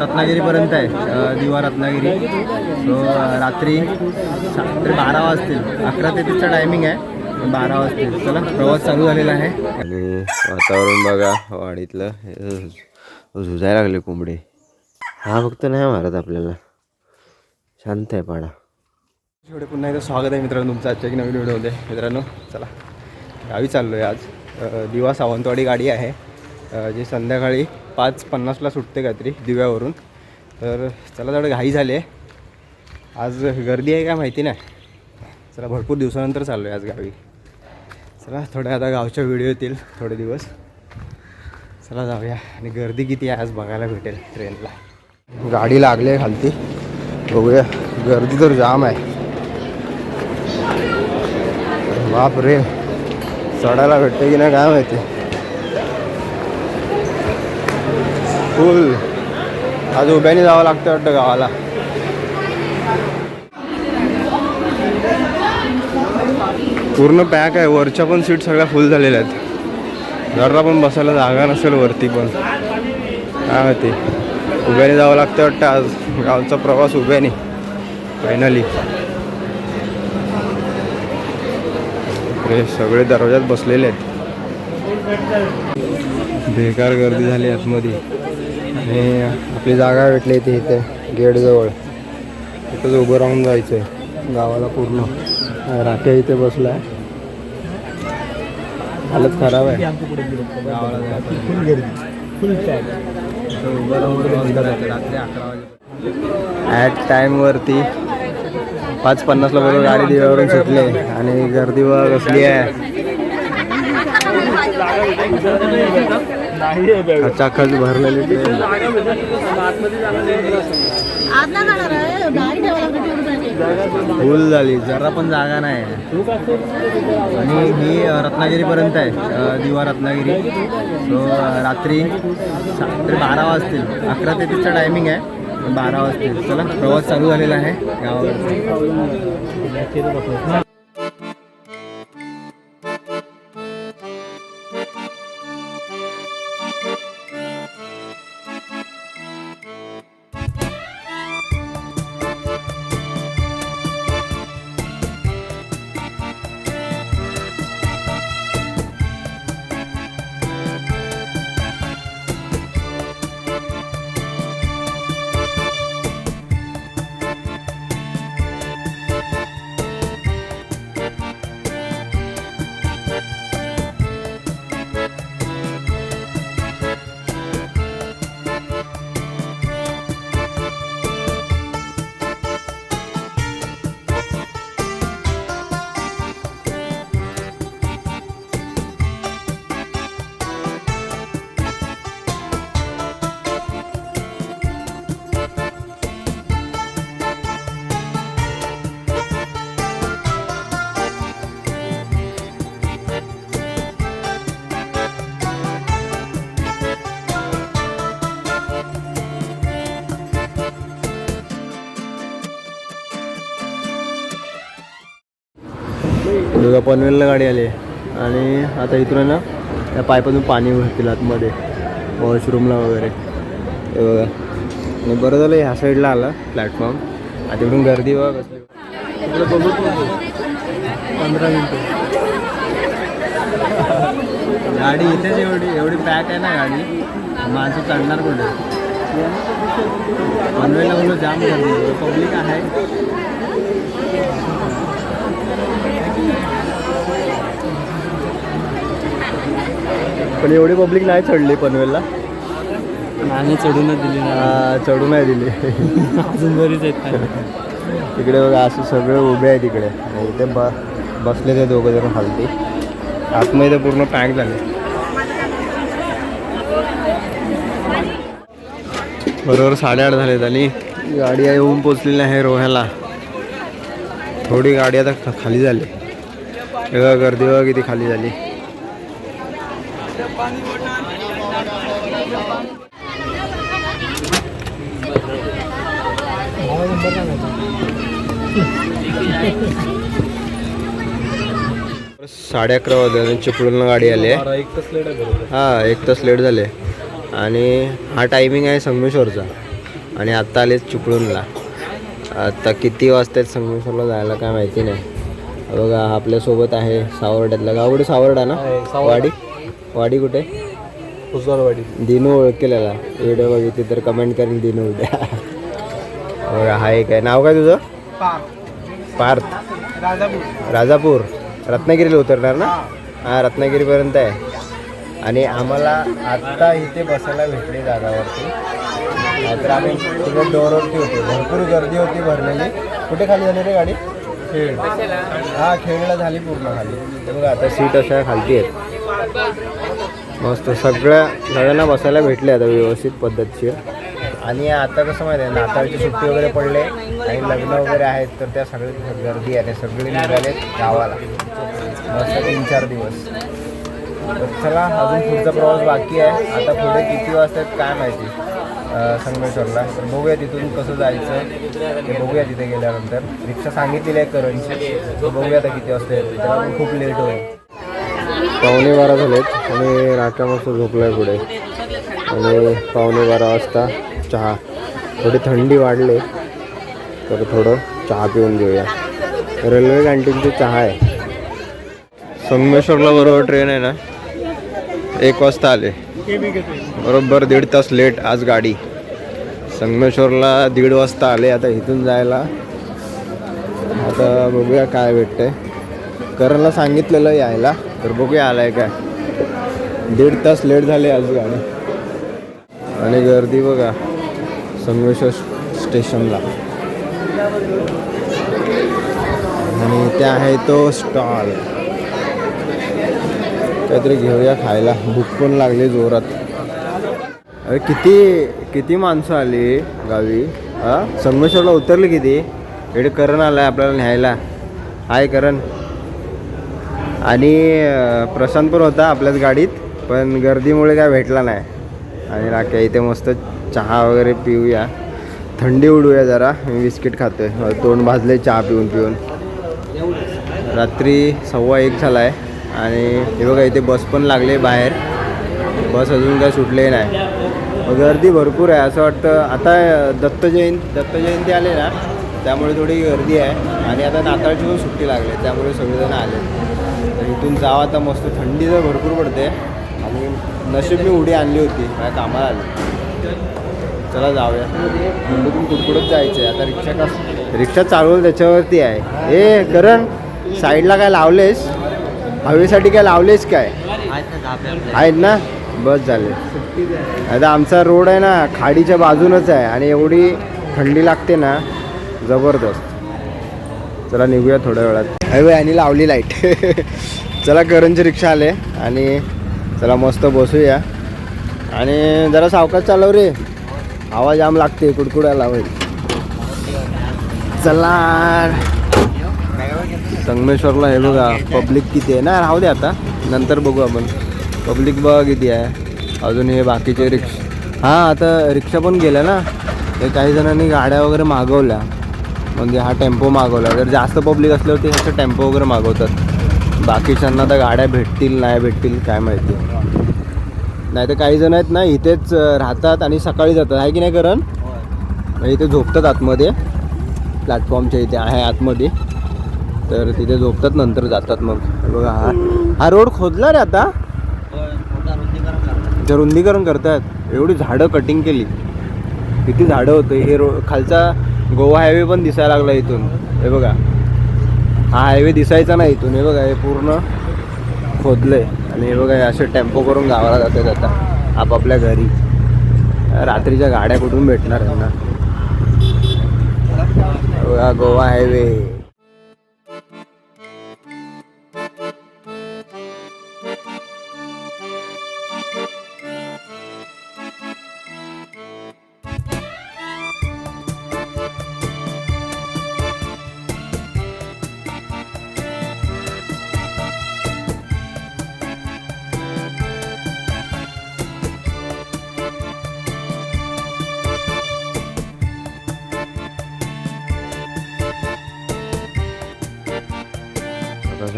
रत्नागिरीपर्यंत आहे दिवा रत्नागिरी. सो रात्री सा- तरी बारा वाजतील. अकरा ते तीसचा टायमिंग आहे बारा वाजतील. चला प्रवास चालू झालेला आहे. आणि वातावरण बघा वाडीतलं. झुजायला लागले कोंबडे. हा फक्त नाही मारत आपल्याला. शांत आहे पाडा. एवढे पुन्हा एकदा स्वागत आहे मित्रांनो तुमचं. आजच्या एक नवीन व्हिडिओमध्ये. मित्रांनो चला गावी चाललो आहे आज दिवा सावंतवाडी गाडी आहे. जे संध्याकाळी पाच पन्नासला सुटते काहीतरी दिव्यावरून. तर चला थोडं घाई झाली आहे. आज गर्दी आहे काय माहिती नाही. चला भरपूर दिवसानंतर चाललो आहे आज गावी. चला थोड्या आता गावच्या व्हिडिओ येतील थोडे दिवस. चला जाऊया. आणि गर्दी किती आहे आज बघायला भेटेल ट्रेनला. गाडी लागली आहे खालती. बघूया. गर्दी तर जाम आहे. बाप रे चढायला भेटते की नाही काय माहिती. फुल. आज उभ्याने जावं लागतं वाटतं गावाला. पूर्ण पॅक आहे. वरच्या पण सीट सगळ्या फुल झालेल्या आहेत. जरा पण बसायला जागा नसेल वरती पण. काय माहिती. उभ्याने जावं लागतं वाटतं आज. गावचा प्रवास उभ्याने. फायनली अरे सगळे दरवाजात बसलेले आहेत. बेकार गर्दी झाली आतमध्ये. आणि आपली जागा भेटली ती इथे गेटजवळ. तिथंच उभं राहून जायचं आहे गावाला पूर्ण. राख्या इथे बसला आहे हालत खराब आहे. गावाला ॲट टाईमवरती पाच पन्नासला बरोबर गाडी दिव्यावरून सुटले आणि गर्दी व कसली आहे. खचाखच भरलेली ट्रेन आज नाही. जाणार आहे? गाडी ठेवायला भेटेल फुल झाली जरा पण जागा नाही. आणि ही रत्नागिरीपर्यंत आहे दिवा रत्नागिरी. सो रात्री सा- तरी बारा वाजतील. अकरा ते तीसचा टायमिंग आहे बारा वाजतील. चला प्रवास चालू झालेला आहे गावाकडचा बघा पनवेलला गाडी आली आहे आणि आता इथून आहे ना त्या पायपातून पाणी भरतील आतमध्ये वॉशरूमला वगैरे. हे बघा. आणि बरं झालं ह्या साईडला आला प्लॅटफॉर्म आता इकडून गर्दी बघा कसली. तिकडे बघू पंधरा मिनटं गाडी इथेच एवढी एवढी पॅक आहे ना गाडी. माणसं चढणार कुठे? पनवेलला बोललो जाम गर्दी पब्लिक आहे. पण एवढी पब्लिक नाही चढली पनवेलला. आणि चढूनच दिली ना चढू नाही दिली. अजून बरीच आहेत तिकडे बघा असं सगळं उभे आहे तिकडे इथे ब बसले ते दोघं जण खालती. आतमध्ये पूर्ण पॅक झाले. बरोबर साडेआठ झालेत आणि गाडी येऊन पोचलेली आहे रोह्याला. थोडी गाडी आता खाली झाली. गर्दी बघा किती खाली झाली. साडे अकरा वाजले चिपळूणला गाडी आली आहे. एक तास लेट हां एक तास लेट झाले. आणि हा टायमिंग आहे संगमेश्वरचा. आणि आत्ता आले चिपळूणला. आता किती वाजता आहेत संगमेश्वरला जायला काय माहिती नाही. बघा आपल्यासोबत आहे सावर्ड्यातला. गाव कुठे सावर्डा ना? वाडी? वाडी कुठे? उजवारवाडी दिनू ओळखलेला. व्हिडिओ बघितली तर कमेंट करेन दिनू उद्या. बघा हा एक आहे. नाव काय तुझं? पार्थ. राजापूर. रत्नागिरीला उतरणार ना? हा. रत्नागिरीपर्यंत आहे. आणि आम्हाला आत्ता इथे बसायला भेटली जागावरती. नाहीतर आम्ही तिकडे डोरवरती होतो. भरपूर गर्दी होती भरलेली. कुठे खाली झाली रे गाडी? खेळ. हा खेळला झाली पूर्ण खाली. बघा आता सीट अशा खालती आहेत. मस्त सगळ्या सगळ्यांना बसायला भेटले आता व्यवस्थित पद्धतशीर. आणि आता कसं माहिती आहे नाताळची सुट्टी वगैरे पडले आणि लग्न वगैरे आहेत तर त्या सगळ्या गर्दी आहे सगळे निघाले गावाला. मस्त तीन चार दिवस. तर चला अजून पुढचा प्रवास बाकी आहे. आता पुढे किती वाजता आहेत काय माहिती संगमेश्वरला. तर बघूया तिथून कसं जायचं. ते बघूया तिथे गेल्यानंतर. रिक्षा सांगितलेली आहे करंजी बघूया आता किती वाजता येते. त्याला खूप लेट होईल. पावणे बारा झालेत आणि नाट्या मस्त आहे पुढे. आणि पावणे बारा वाजता चहा. थोडी थंडी वाढले तर थोडं चहा पिऊन घेऊया. रेल्वे कॅन्टीनची चहा आहे. संगमेश्वरला बरोबर ट्रेन आहे ना? एक वाजता आले. बरोबर दीड तास लेट आज गाडी. संगमेश्वरला दीड वाजता आले आता इथून जायला. आता बघूया काय भेटतंय. करणला सांगितलेलं यायला. तर बघूया आलाय काय. दीड तास लेट झाले आज गाडी. आणि गर्दी बघा संगमेश्वर स्टेशनला. आणि ते आहे तो स्टॉल काहीतरी घेऊया खायला. भूक पण लागली जोरात. अरे किती किती माणसं आली गावी? हा? संगमेश्वरला उतरली किती? इकडे करण आलाय आपल्याला न्यायला. हाय करण. आणि प्रशांत पण होता आपल्याच गाडीत पण गर्दीमुळे काय भेटला नाही. आणि राख्या इथे मस्त चहा वगैरे पिऊया. थंडी उडूया जरा मी बिस्किट खातो आहे तोंड भाजले चहा पिऊन पिऊन. रात्री सव्वा एक झाला आहे आणि हे बघा इथे बस पण लागले बाहेर. बस अजून काय सुटले नाही. गर्दी भरपूर आहे असं वाटतं. आता दत्त जयंती दत्त जयंती आले ना त्यामुळे थोडी गर्दी आहे. आणि आता नाताळची पण सुट्टी लागली त्यामुळे सगळेजण आले तर इथून जावं आता मस्त. थंडी तर भरपूर पडते. आणि नशीब मी उडी आणली होती. माझ्या कामाला आली. चला जाऊया. मुंबईतून कुडकुडत जायचं आहे आता रिक्षा का रिक्षा चालवलं त्याच्यावरती आहे. ए करण साईडला काय लावलेस? हवेसाठी काय लावलेस काय? आहेत ना? बस झाले. आता आमचा रोड आहे ना खाडीच्या बाजूनच आहे. आणि एवढी थंडी लागते ना जबरदस्त. चला निघूया थोड्या वेळात. हवे आणि लावली लाइट चला करंजी रिक्षा आले. आणि चला मस्त बसूया. आणि जरा सावकाश चालव रे. आवाज जाम लागते कुडकुडायला होईल. चला. संगमेश्वरला हे बघा पब्लिक किती आहे ना? राहू दे आता. नंतर बघू आपण. पब्लिक बघा किती आहे. अजून हे बाकीचे रिक्षा हां आता रिक्षा पण गेल्या ना. हे काही जणांनी गाड्या वगैरे मागवल्या. म्हणजे हा टेम्पो मागवला. जर जास्त पब्लिक असल्यावर ते ह्याचं टेम्पो वगैरे मागवतात. बाकीच्यांना तर गाड्या भेटतील नाही भेटतील काय माहिती. नाही तर काही जण आहेत ना इथेच राहतात आणि सकाळी जातात. आहे की नाही करण? इथे झोपतात आतमध्ये. प्लॅटफॉर्मच्या इथे आहे आतमध्ये. तर तिथे झोपतात नंतर जातात मग. बघा हा हा रोड खोदला रे आता. इथे रुंदीकरण करतायत. एवढी झाडं कटिंग केली. किती झाडं होतं हे रोड खालचा गोवा हायवे पण दिसायला लागला इथून. हे बघा. हा हायवे दिसायचा नाही इथून. हे बघा हे पूर्ण खोदले आणि हे बघा असे टेम्पो करून गावाला जाते आता. आपापल्या घरी. रात्रीच्या गाड्या कुठून भेटणार त्यांना बघा गोवा हायवे.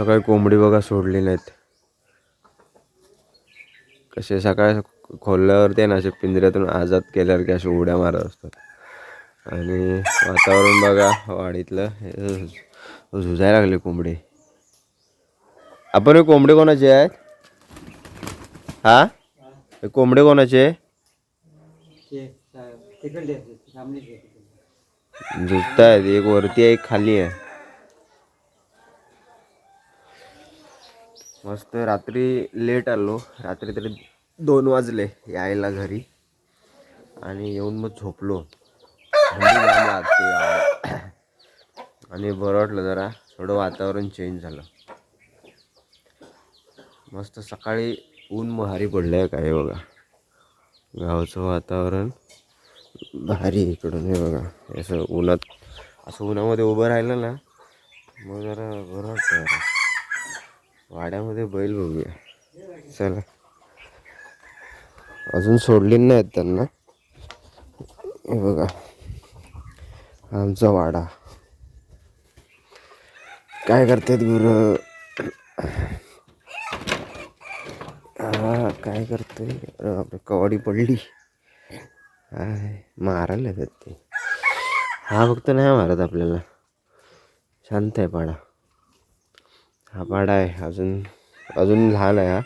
सकाळ कोंबडी बघा सोडली नाहीत. कसे सकाळी खोलल्यावरती आहे ना असे पिंजऱ्यातून आजाद केल्यावर की असे उड्या मारत असतात. आणि वातावरण बघा वाडीतलं हे झुजायला लागले कोंबडे. आपण हे कोंबडे कोणाचे आहेत? हा? हे कोंबडे कोणाचे झुजतायत एक वरती आहे एक खाली आहे. मस्त रात्री लेट आलो. रात्री तरी दोन वाजले यायला घरी. आणि येऊन मग झोपलो. आणि बरं वाटलं जरा. थोडं वातावरण चेंज झालं. मस्त सकाळी ऊन भारी पडलं आहे काय बघा. गावचं वातावरण भारी इकडून हे बघा. असं उन्हात असं उन्हामध्ये उभं राहिलं ना मग जरा बरं वाटतं वाड्यामध्ये बैल बघूया. चला. अजून सोडली नाहीत त्यांना. हे बघा. आमचा वाडा. काय करतात गुर? हा काय करतोय? अरे कवाडी पडली. हाय मारायला येतात ते. हा फक्त नाही मारत आपल्याला. शांत आहे पाडा. हा पाडा आहे. अजून अजून लहान आहे हा.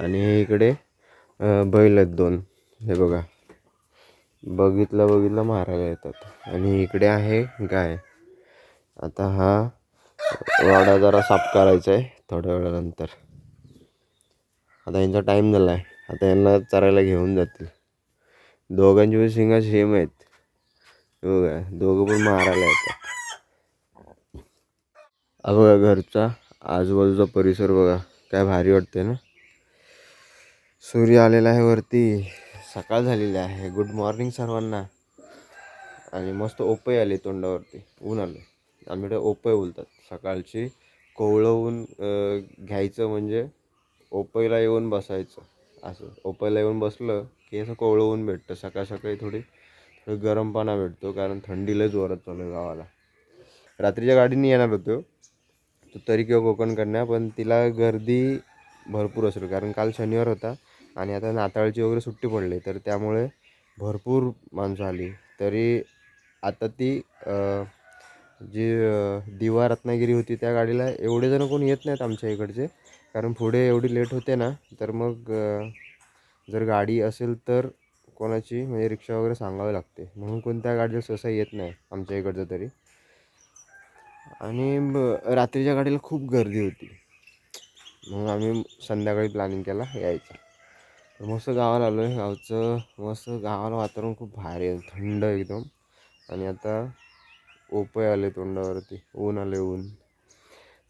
आणि इकडे बैल आहेत दोन. हे बघा. बघितलं बघितलं मारायला येतात. आणि इकडे आहे गाय. आता हा वाडा जरा साफ करायचा आहे थोड्या वेळानंतर. आता यांचा टाईम झाला आहे आता यांना चरायला घेऊन जातील. दोघांची पण शिंगा सेम आहेत. बघा. दोघं पण मारायला येतात. अगं बघा घरचा आजूबाजूचा परिसर बघा काय भारी वाटते ना. सूर्य आलेला आहे वरती सकाळ झालेली आहे. गुड मॉर्निंग सर्वांना. आणि मस्त ओपई आली तोंडावरती ऊन आलं. आम्ही ओपई बोलतात. सकाळची कोवळं ऊन घ्यायचं म्हणजे ओपईला येऊन बसायचं. असं ओपईला येऊन बसलं की असं कोवळं ऊन भेटतं. सकाळ सकाळी थोडी थोडी गरम पाना भेटतो कारण थंडीला जोरात चालू आहे गावाला. रात्रीच्या गाडीने येणार होतो. तो तरी किंवा कोकण पण तिला गर्दी भरपूर असेल कारण काल शनिवार होता आणि आता नाताळची वगैरे सुट्टी पडली तर त्यामुळे भरपूर माणसं आली. तरी आता ती जी दिवा रत्नागिरी होती त्या गाडीला एवढे जण कोण येत नाहीत आमच्या इकडचे. कारण पुढे एवढी लेट होते ना तर मग जर गाडी असेल तर कोणाची म्हणजे रिक्षा वगैरे सांगावी लागते. म्हणून कोणत्या गाडीला सहसा येत नाही आमच्या इकडचं तरी. आणि ब- रात्रीच्या गाडीला खूप गर्दी होती. मग आम्ही संध्याकाळी प्लॅनिंग केला यायचं. मस्त गावाला आलो. आहे गावचं मस्त गावाला वातावरण खूप भारी आहे. थंड एकदम. आणि आता ओपय आले तोंडावरती. ऊन आले ऊन.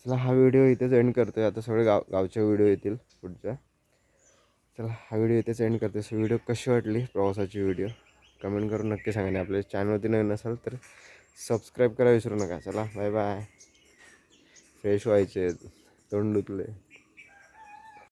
चला हा व्हिडिओ इथेच एंड करतो आहे आता सगळे गाव गावचे व्हिडिओ येतील पुढच्या. चला हा व्हिडिओ इथेच एंड करतो सो व्हिडिओ कशी वाटली प्रवासाची व्हिडिओ कमेंट करून नक्की सांगा. आणि आपल्या चॅनलवरती नवीन नसाल तर सबस्क्राईब करायला विसरू नका चला बाय बाय फ्रेश व्हायचे तोंड दुखले